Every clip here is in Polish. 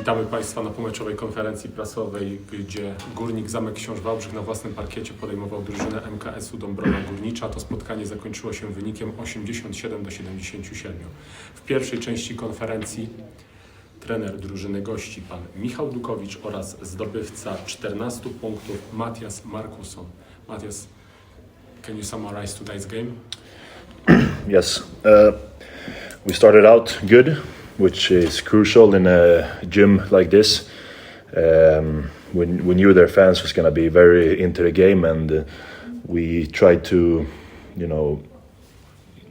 Witamy Państwa na pomeczowej konferencji prasowej, gdzie Górnik Zamek Książ Wałbrzych na własnym parkiecie podejmował drużynę MKS-u Dąbrowa Górnicza. To spotkanie zakończyło się wynikiem 87 do 77. W pierwszej części konferencji trener drużyny gości pan Michał Dukowicz oraz zdobywca 14 punktów Matias Markusson. Matias, can you summarize today's game? Yes, uh, we started out good, which is crucial in a gym like this. Um, we, we knew their fans was going to be very into the game, and uh, we tried to, you know,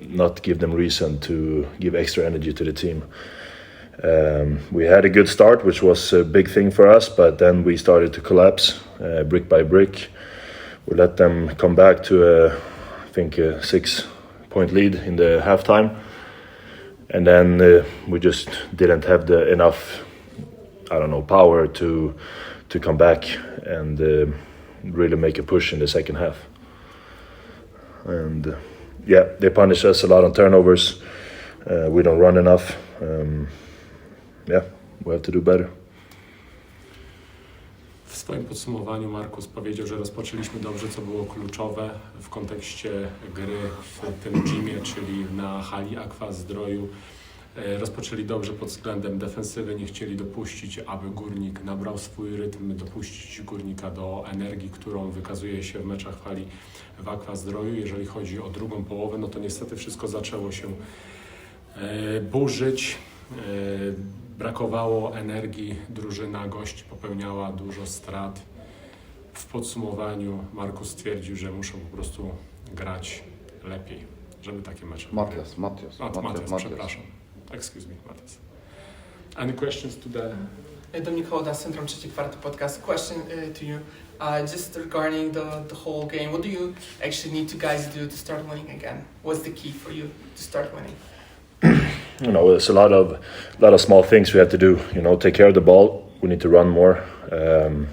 not give them reason to give extra energy to the team. Um, we had a good start, which was a big thing for us, but then we started to collapse uh, brick by brick. We let them come back to a, I think, a six point lead in the halftime, and then uh, we just didn't have the enough, I don't know, power to to come back and uh, really make a push in the second half. And uh, yeah, they punish us a lot on turnovers. Uh, we don't run enough. Um, yeah, we have to do better. W swoim podsumowaniu Markus powiedział, że rozpoczęliśmy dobrze, co było kluczowe w kontekście gry w tym gymie, czyli na hali Aqua Zdroju. E, Rozpoczęli dobrze pod względem defensywy, nie chcieli dopuścić, aby Górnik nabrał swój rytm, dopuścić Górnika do energii, którą wykazuje się w meczach hali w Aqua Zdroju. Jeżeli chodzi o drugą połowę, no to niestety wszystko zaczęło się e, burzyć. E, Brakowało energii, drużyna gości popełniała dużo strat. W podsumowaniu Markus stwierdził, że muszą po prostu grać lepiej, żeby takie mecze Matias, Matias, Mat- Matias, przepraszam. Excuse me, Matias. Any questions to the... Dominik Hołda, Syndrom Trzeci Kwarty Podcast. Question uh, to you, uh, just regarding the, the whole game. What do you actually need to guys do to start winning again? What's the key for you to start winning? You know, it's a lot of a lot of small things we have to do. You know, take care of the ball. We need to run more, um,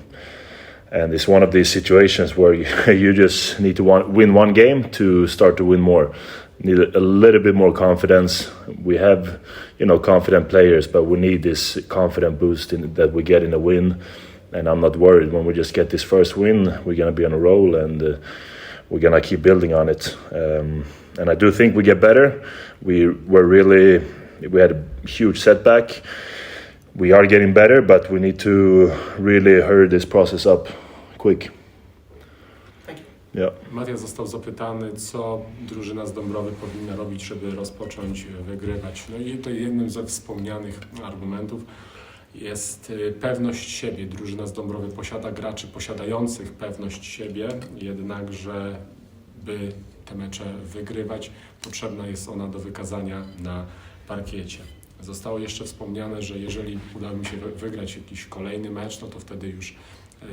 and it's one of these situations where you, you just need to want, win one game to start to win more. Need a, a little bit more confidence. We have, you know, confident players, but we need this confident boost in, that we get in a win. And I'm not worried when we just get this first win. We're gonna be on a roll, and uh, we're gonna keep building on it. Um, and I do think we get better. We were really we had a huge setback. We are getting better, but we need to really hurry this process up quick. Yeah. Matias został zapytany, co drużyna z Dąbrowy powinna robić, żeby rozpocząć e, wygrywać. No i tutaj jednym ze wspomnianych argumentów jest e, pewność siebie. Drużyna z Dąbrowy posiada graczy posiadających pewność siebie, jednakże by te mecze wygrywać, potrzebna jest ona do wykazania na parkiecie. Zostało jeszcze wspomniane, że jeżeli uda mi się wy- wygrać jakiś kolejny mecz, no to wtedy już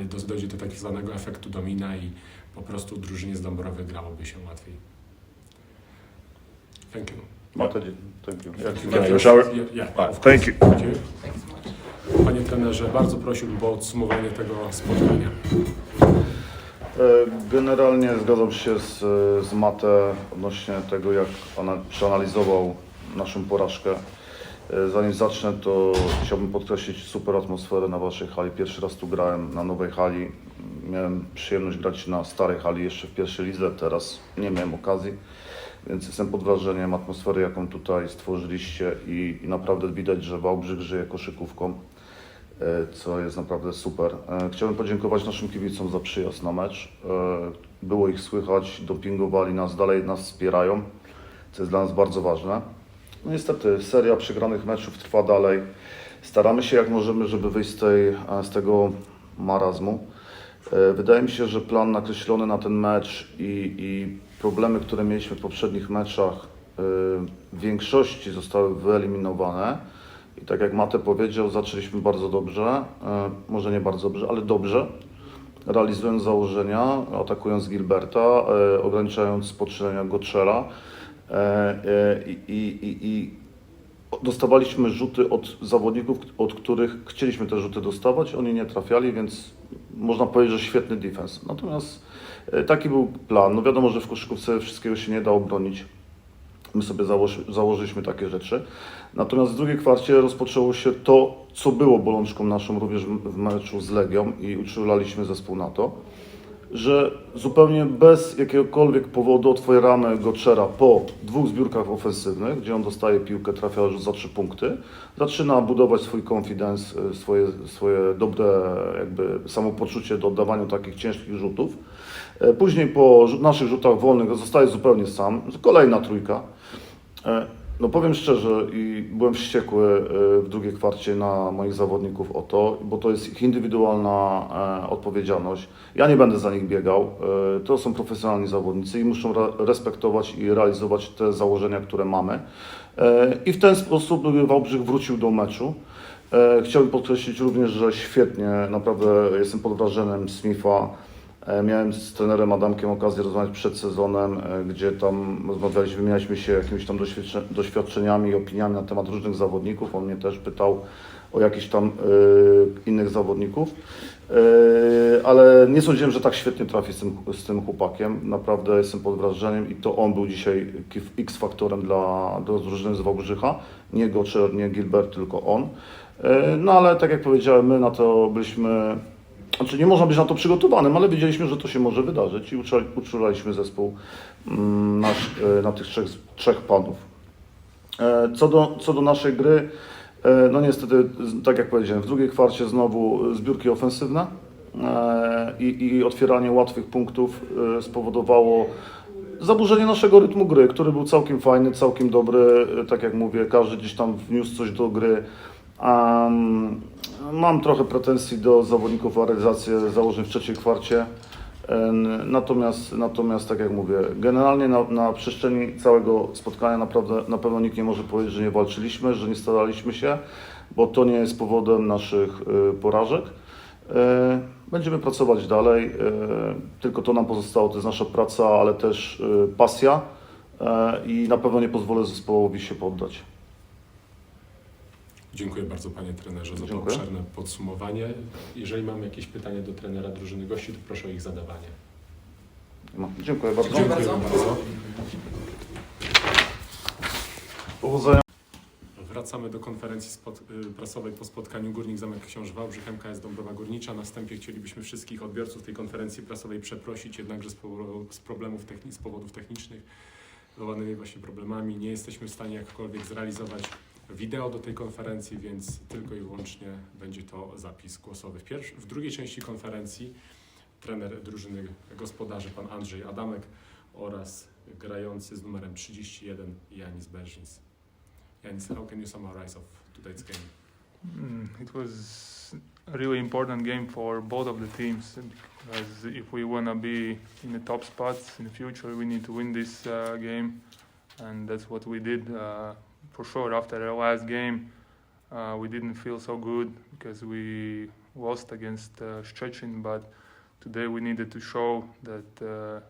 e, do- dojdzie do tak zwanego efektu domina i po prostu drużynie z Dąbrowy grałoby się łatwiej. Thank you. Matias, thank you. Yeah, yeah, thank. Thank. Panie trenerze, bardzo prosiłbym o podsumowanie tego spotkania. E, Generalnie zgadzam się z, z Mate odnośnie tego, jak ona przeanalizował naszą porażkę. E, Zanim zacznę, to chciałbym podkreślić super atmosferę na Waszej hali. Pierwszy raz tu grałem na nowej hali. Miałem przyjemność grać na starej hali jeszcze w pierwszej lidze, teraz nie miałem okazji. Więc jestem pod wrażeniem atmosfery, jaką tutaj stworzyliście i, i naprawdę widać, że Wałbrzych żyje koszykówką. E, co jest naprawdę super. E, Chciałbym podziękować naszym kibicom za przyjazd na mecz. E, Było ich słychać, dopingowali nas, dalej nas wspierają, co jest dla nas bardzo ważne. No niestety, seria przegranych meczów trwa dalej. Staramy się jak możemy, żeby wyjść z, tej, z tego marazmu. Wydaje mi się, że plan nakreślony na ten mecz i, i problemy, które mieliśmy w poprzednich meczach, w większości zostały wyeliminowane. I tak jak Mate powiedział, zaczęliśmy bardzo dobrze, e, może nie bardzo dobrze, ale dobrze, realizując założenia, atakując Gilberta, e, ograniczając poczynania Gotchera e, i, i, i, i dostawaliśmy rzuty od zawodników, od których chcieliśmy te rzuty dostawać, oni nie trafiali, więc można powiedzieć, że świetny defense. Natomiast taki był plan. No wiadomo, że w koszykówce wszystkiego się nie da obronić. My sobie założy, założyliśmy takie rzeczy. Natomiast w drugiej kwarcie rozpoczęło się to, co było bolączką naszą również w meczu z Legią i uczulaliśmy zespół na to, że zupełnie bez jakiegokolwiek powodu otwieramy Goczera po dwóch zbiórkach ofensywnych, gdzie on dostaje piłkę, trafia już za trzy punkty, zaczyna budować swój confidence, y, swoje, swoje dobre jakby samopoczucie do oddawania takich ciężkich rzutów. E, Później po naszych rzutach wolnych zostaje zupełnie sam, kolejna trójka. No powiem szczerze i byłem wściekły e, w drugiej kwarcie na moich zawodników o to, bo to jest ich indywidualna e, odpowiedzialność. Ja nie będę za nich biegał. e, To są profesjonalni zawodnicy i muszą re- respektować i realizować te założenia, które mamy. I w ten sposób Wałbrzych wrócił do meczu. Chciałbym podkreślić również, że świetnie, naprawdę jestem pod wrażeniem Smitha. E, Miałem z trenerem Adamkiem okazję rozmawiać przed sezonem, e, gdzie tam rozmawialiśmy, wymienialiśmy się jakimiś tam doświadcze- doświadczeniami opiniami na temat różnych zawodników. On mnie też pytał o jakichś tam e, innych zawodników. Ale nie sądziłem, że tak świetnie trafi z tym, z tym chłopakiem. Naprawdę jestem pod wrażeniem i to on był dzisiaj X-faktorem dla, dla drużyny z Wałbrzycha. Nie Goczer, nie Gilbert, tylko on. No ale tak jak powiedziałem, my na to byliśmy znaczy nie można być na to przygotowanym, ale wiedzieliśmy, że to się może wydarzyć i uczu- uczulaliśmy zespół mm, nasz, e, na tych trzech, trzech panów. E, Co do, co do naszej gry, e, no niestety, tak jak powiedziałem, w drugiej kwarcie znowu zbiórki ofensywne i, i otwieranie łatwych punktów spowodowało zaburzenie naszego rytmu gry, który był całkiem fajny, całkiem dobry. Tak jak mówię, każdy gdzieś tam wniósł coś do gry. Mam trochę pretensji do zawodników o realizację założeń w trzeciej kwarcie. Natomiast, natomiast tak jak mówię, generalnie na, na przestrzeni całego spotkania naprawdę na pewno nikt nie może powiedzieć, że nie walczyliśmy, że nie staraliśmy się, bo to nie jest powodem naszych y, porażek. E, Będziemy pracować dalej, e, tylko to nam pozostało, to jest nasza praca, ale też y, pasja e, i na pewno nie pozwolę zespołowi się poddać. Dziękuję bardzo panie trenerze za to Dziękuję. obszerne podsumowanie. Jeżeli mamy jakieś pytania do trenera drużyny gości, to proszę o ich zadawanie. No, Dziękuję bardzo. Dziękuję bardzo. Powodzenia. Wracamy do konferencji spot, y, prasowej po spotkaniu Górnik Zamek Książ Wałbrzych MKS Dąbrowa Górnicza. Na wstępie chcielibyśmy wszystkich odbiorców tej konferencji prasowej przeprosić, jednakże z, powo- z problemów techni- z powodów technicznych, wywołanymi właśnie problemami, nie jesteśmy w stanie jakkolwiek zrealizować wideo do tej konferencji, więc tylko i wyłącznie będzie to zapis głosowy. W, pierwsz, w drugiej części konferencji trener drużyny gospodarzy pan Andrzej Adamek oraz grający z numerem 31 Janis Berżins. And how can you summarize of today's game? Mm, It was a really important game for both of the teams because if we want to be in the top spots in the future, we need to win this uh, game, and that's what we did. Uh, for sure, after the last game, uh, we didn't feel so good because we lost against uh, Szczecin, but today we needed to show that uh,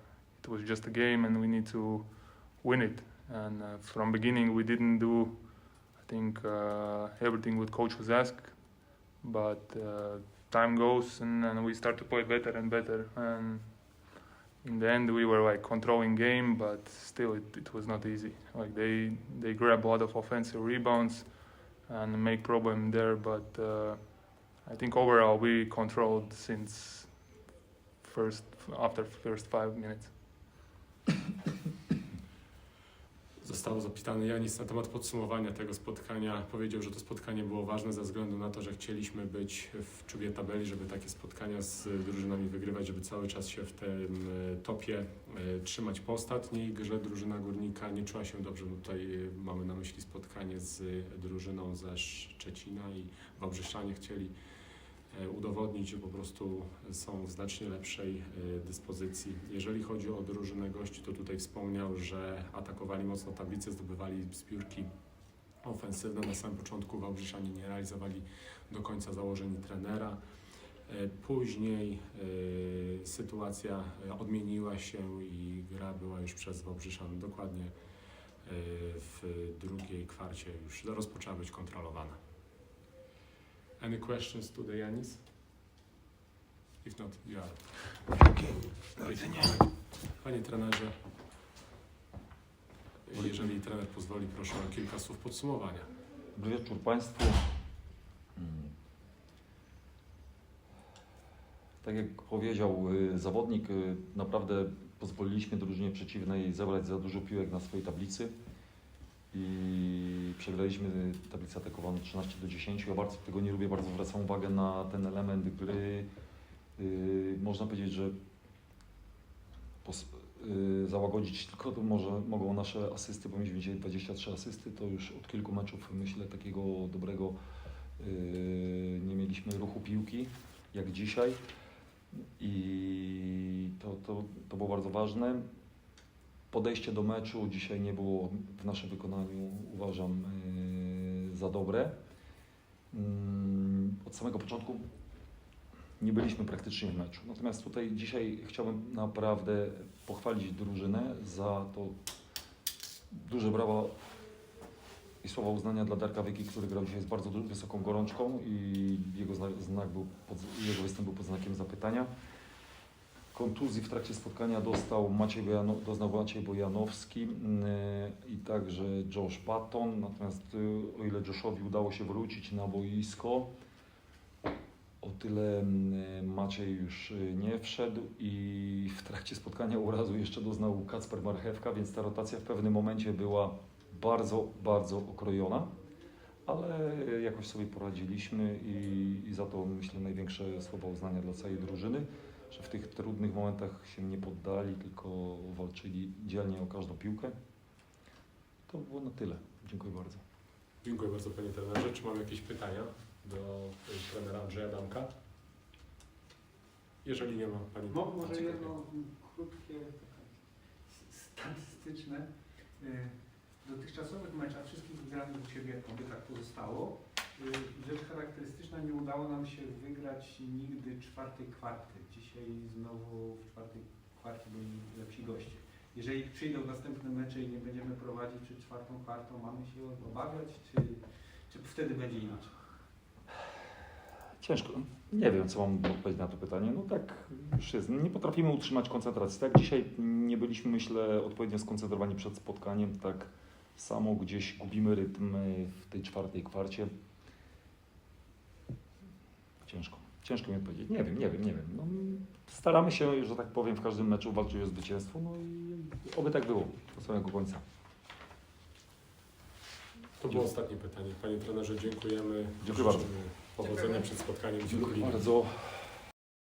it was just a game and we need to win it. And uh, from beginning, we didn't do I think uh, everything what coach was asked, but uh, time goes and, and we start to play better and better. And in the end, we were like controlling game, but still it, it was not easy. Like they they grab a lot of offensive rebounds and make problem there, but uh, I think overall we controlled since first after first five minutes. Został zapytany Janis na temat podsumowania tego spotkania. Powiedział, że to spotkanie było ważne ze względu na to, że chcieliśmy być w czubie tabeli, żeby takie spotkania z drużynami wygrywać, żeby cały czas się w tym e, topie e, trzymać. Po ostatniej grze drużyna Górnika nie czuła się dobrze. Tutaj e, mamy na myśli spotkanie z drużyną ze Szczecina i Wałbrzyszanie chcieli udowodnić, że po prostu są w znacznie lepszej e, dyspozycji. Jeżeli chodzi o drużynę gości, to tutaj wspomniał, że atakowali mocno tablicę, zdobywali zbiórki ofensywne. Na samym początku Wałbrzyszanie nie realizowali do końca założeń trenera. E, Później e, sytuacja e, odmieniła się i gra była już przez Wałbrzyszan dokładnie e, w drugiej kwarcie już rozpoczęła być kontrolowana. Any questions to the Janis? If not, you are. Panie trenerze, Jeżeli trener pozwoli, proszę o kilka słów podsumowania. Dobry wieczór Państwu. Mm. Tak jak powiedział y, zawodnik, y, naprawdę pozwoliliśmy drużynie przeciwnej zebrać za dużo piłek na swojej tablicy i przegraliśmy tablicę atakowaną 13 do 10. Ja bardzo tego nie lubię, bardzo zwracam uwagę na ten element gry. Y, Można powiedzieć, że y, załagodzić tylko to może mogą nasze asysty, bo mieliśmy dzisiaj 23 asysty, to już od kilku meczów myślę takiego dobrego y, nie mieliśmy ruchu piłki jak dzisiaj i to, to, to było bardzo ważne. Podejście do meczu dzisiaj nie było w naszym wykonaniu uważam y, za dobre. Mm, Od samego początku nie byliśmy praktycznie w meczu. Natomiast tutaj dzisiaj chciałbym naprawdę pochwalić drużynę za to duże brawa i słowa uznania dla Darka Wyki, który grał dzisiaj z bardzo wysoką gorączką i jego znak był pod, jego występ był pod znakiem zapytania. Kontuzji w trakcie spotkania dostał Maciej Bojano, doznał Maciej Bojanowski yy, i także Josh Patton. Natomiast yy, o ile Joshowi udało się wrócić na boisko, o tyle mm, Maciej już y, nie wszedł i w trakcie spotkania urazu jeszcze doznał Kacper Marchewka, więc ta rotacja w pewnym momencie była bardzo, bardzo okrojona, ale jakoś sobie poradziliśmy i, i za to myślę największe słowa uznania dla całej drużyny, że w tych trudnych momentach się nie poddali, tylko walczyli dzielnie o każdą piłkę. To było na tyle. Dziękuję bardzo. Dziękuję bardzo Panie trenerze. Czy mam jakieś pytania do y, trenera Andrzeja Damka? Jeżeli nie ma Pani... Mo, może jedno krótkie, statystyczne. Y, W dotychczasowych meczach wszystkich wygranych u Ciebie, oby tak pozostało. Y, Rzecz charakterystyczna, nie udało nam się wygrać nigdy czwartej kwarty. Dzisiaj znowu w czwartej kwarcie byli lepsi goście. Jeżeli przyjdą następne mecze i nie będziemy prowadzić przed czwartą kwartą, mamy się obawiać, czy, czy wtedy będzie inaczej? Ciężko. Nie wiem, co mam odpowiedzieć na to pytanie. No tak już jest. Nie potrafimy utrzymać koncentracji. Tak dzisiaj nie byliśmy, myślę, odpowiednio skoncentrowani przed spotkaniem. Tak samo gdzieś gubimy rytm w tej czwartej kwarcie. Ciężko. Ciężko mi odpowiedzieć. Nie wiem, nie wiem, nie wiem. No, staramy się, że tak powiem, w każdym meczu walczyć o zwycięstwo. No i oby tak było do samego końca. To było ostatnie pytanie. Panie trenerze, dziękujemy. Dziękuję bardzo. Powodzenia przed spotkaniem Dziękuję bardzo.